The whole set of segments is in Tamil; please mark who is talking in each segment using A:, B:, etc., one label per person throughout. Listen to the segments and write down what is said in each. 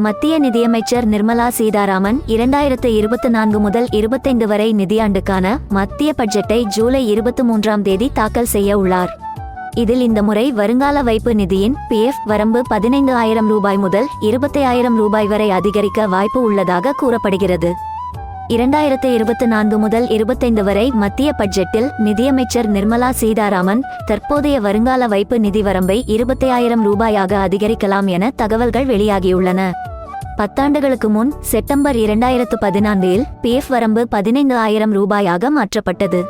A: மத்திய நிதியமைச்சர் நிர்மலா சீதாராமன் இரண்டாயிரத்து இருபத்தி நான்கு முதல் இருபத்தைந்து வரை நிதியாண்டுக்கான மத்திய பட்ஜெட்டை ஜூலை இருபத்தி மூன்றாம் தேதி தாக்கல் செய்ய உள்ளார். இதில் இந்த முறை வருங்கால வைப்பு நிதியின் பிஎஃப் வரம்பு பதினைந்து ஆயிரம் ரூபாய் முதல் இருபத்தி ஆயிரம் ரூபாய் வரை அதிகரிக்க வாய்ப்பு உள்ளதாக கூறப்படுகிறது. இரண்டாயிரத்து இருபத்தி நான்கு முதல் இருபத்தைந்து வரை மத்திய பட்ஜெட்டில் நிதியமைச்சர் நிர்மலா சீதாராமன் தற்போதைய வருங்கால வைப்பு நிதி வரம்பை இருபத்தி ஆயிரம் ரூபாயாக அதிகரிக்கலாம் என தகவல்கள் வெளியாகியுள்ளன. பத்தாண்டுகளுக்கு முன் செப்டம்பர் இரண்டாயிரத்து பதினான்கில் பிஎஃப் வரம்பு பதினைந்து ஆயிரம் ரூபாயாக மாற்றப்பட்டது.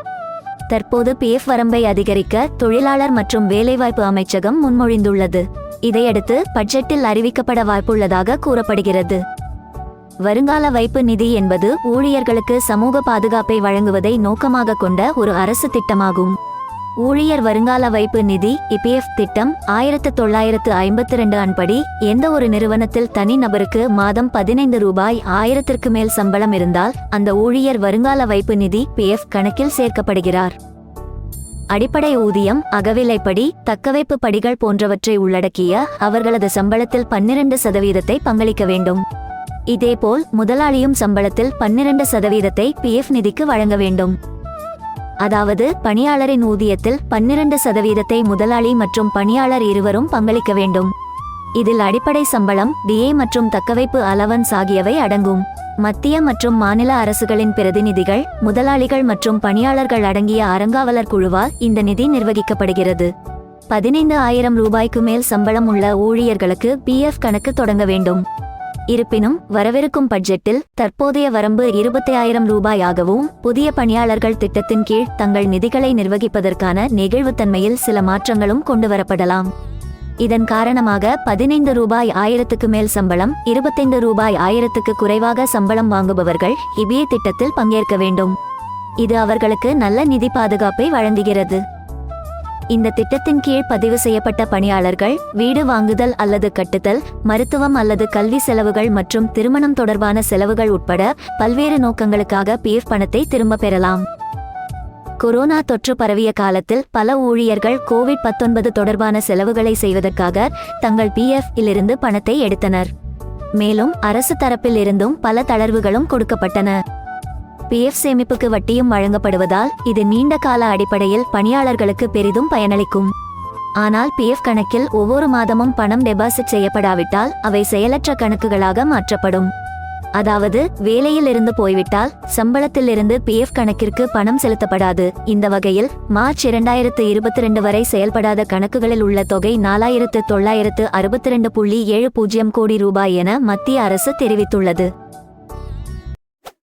A: தற்போது பிஎஃப் வரம்பை அதிகரிக்க தொழிலாளர் மற்றும் வேலைவாய்ப்பு அமைச்சகம் முன்மொழிந்துள்ளது. இதையடுத்து பட்ஜெட்டில் அறிவிக்கப்பட வாய்ப்புள்ளதாக கூறப்படுகிறது. வருங்கால வைப்பு நிதி என்பது ஊழியர்களுக்கு சமூக பாதுகாப்பை வழங்குவதை நோக்கமாக கொண்ட ஒரு அரசு திட்டமாகும். ஊழியர் வருங்கால வைப்பு நிதி இபிஎஃப் திட்டம் ஆயிரத்து தொள்ளாயிரத்து ஐம்பத்தி ரெண்டு அன்படி எந்த ஒரு நிறுவனத்தில் தனிநபருக்கு மாதம் பதினைந்து ரூபாய் ஆயிரத்திற்கு மேல் சம்பளம் இருந்தால் அந்த ஊழியர் வருங்கால வைப்பு நிதி பிஎஃப் கணக்கில் சேர்க்கப்படுகிறார். அடிப்படை ஊதியம் அகவிலைப்படி தக்கவைப்பு படிகள் போன்றவற்றை உள்ளடக்கிய அவர்களது சம்பளத்தில் பன்னிரண்டு சதவீதத்தை பங்களிக்க வேண்டும். இதேபோல் முதலாளியும் சம்பளத்தில் பன்னிரண்டு சதவீதத்தை பிஎஃப் நிதிக்கு வழங்க வேண்டும். அதாவது பணியாளரின் ஊதியத்தில் பன்னிரண்டு சதவீதத்தை முதலாளி மற்றும் பணியாளர் இருவரும் பங்களிக்க வேண்டும். இதில் அடிப்படை சம்பளம் டிஏ மற்றும் தக்கவைப்பு அலவன்ஸ் ஆகியவை அடங்கும். மத்திய மற்றும் மாநில அரசுகளின் பிரதிநிதிகள் முதலாளிகள் மற்றும் பணியாளர்கள் அடங்கிய அறங்காவலர் குழுவால் இந்த நிதி நிர்வகிக்கப்படுகிறது. பதினைந்து ஆயிரம் ரூபாய்க்கு மேல் சம்பளம் உள்ள ஊழியர்களுக்கு பிஎஃப் கணக்கு தொடங்க வேண்டும். இருப்பினும் வரவிருக்கும் பட்ஜெட்டில் தற்போதைய வரம்பு இருபத்தி ஆயிரம் ரூபாயாகவும் புதிய பணியாளர்கள் திட்டத்தின் கீழ் தங்கள் நிதிகளை நிர்வகிப்பதற்கான நெகிழ்வுத்தன்மையில் சில மாற்றங்களும் கொண்டுவரப்படலாம். இதன் காரணமாக பதினைந்து ரூபாய் ஆயிரத்துக்கு மேல் சம்பளம் இருபத்தைந்து ரூபாய் ஆயிரத்துக்கு குறைவாக சம்பளம் வாங்குபவர்கள் இபிஏ திட்டத்தில் பங்கேற்க வேண்டும். இது அவர்களுக்கு நல்ல நிதி பாதுகாப்பை வழங்குகிறது. இந்த திட்டத்தின் கீழ் பதிவு செய்யப்பட்ட பணியாளர்கள் வீடு வாங்குதல் அல்லது கட்டுதல் மருத்துவம் அல்லது கல்வி செலவுகள் மற்றும் திருமணம் தொடர்பான செலவுகள் உட்பட பல்வேறு நோக்கங்களுக்காக பிஎஃப் பணத்தை திரும்ப பெறலாம். கொரோனா தொற்று பரவிய காலத்தில் பல ஊழியர்கள் கோவிட் பத்தொன்பது தொடர்பான செலவுகளை செய்வதற்காக தங்கள் பிஎஃப் இலிருந்து பணத்தை எடுத்தனர். மேலும் அரசு தரப்பில் இருந்தும் பல தளர்வுகளும் கொடுக்கப்பட்டன. பிஎஃப் சேமிப்புக்கு வட்டியும் வழங்கப்படுவதால் இது நீண்ட கால அடிப்படையில் பணியாளர்களுக்கு பெரிதும் பயனளிக்கும். ஆனால் பிஎஃப் கணக்கில் ஒவ்வொரு மாதமும் பணம் டெபாசிட் செய்யப்படாவிட்டால் அவை செயலற்ற கணக்குகளாக மாற்றப்படும். அதாவது வேலையில் இருந்து போய்விட்டால் சம்பளத்திலிருந்து பிஎஃப் கணக்கிற்கு பணம் செலுத்தப்படாது. இந்த வகையில் மார்ச் இரண்டாயிரத்து இருபத்தி ரெண்டு வரை செயல்படாத கணக்குகளில் உள்ள தொகை நாலாயிரத்து தொள்ளாயிரத்து அறுபத்தி ரெண்டு புள்ளி ஏழு பூஜ்ஜியம் கோடி ரூபாய் என மத்திய அரசு தெரிவித்துள்ளது.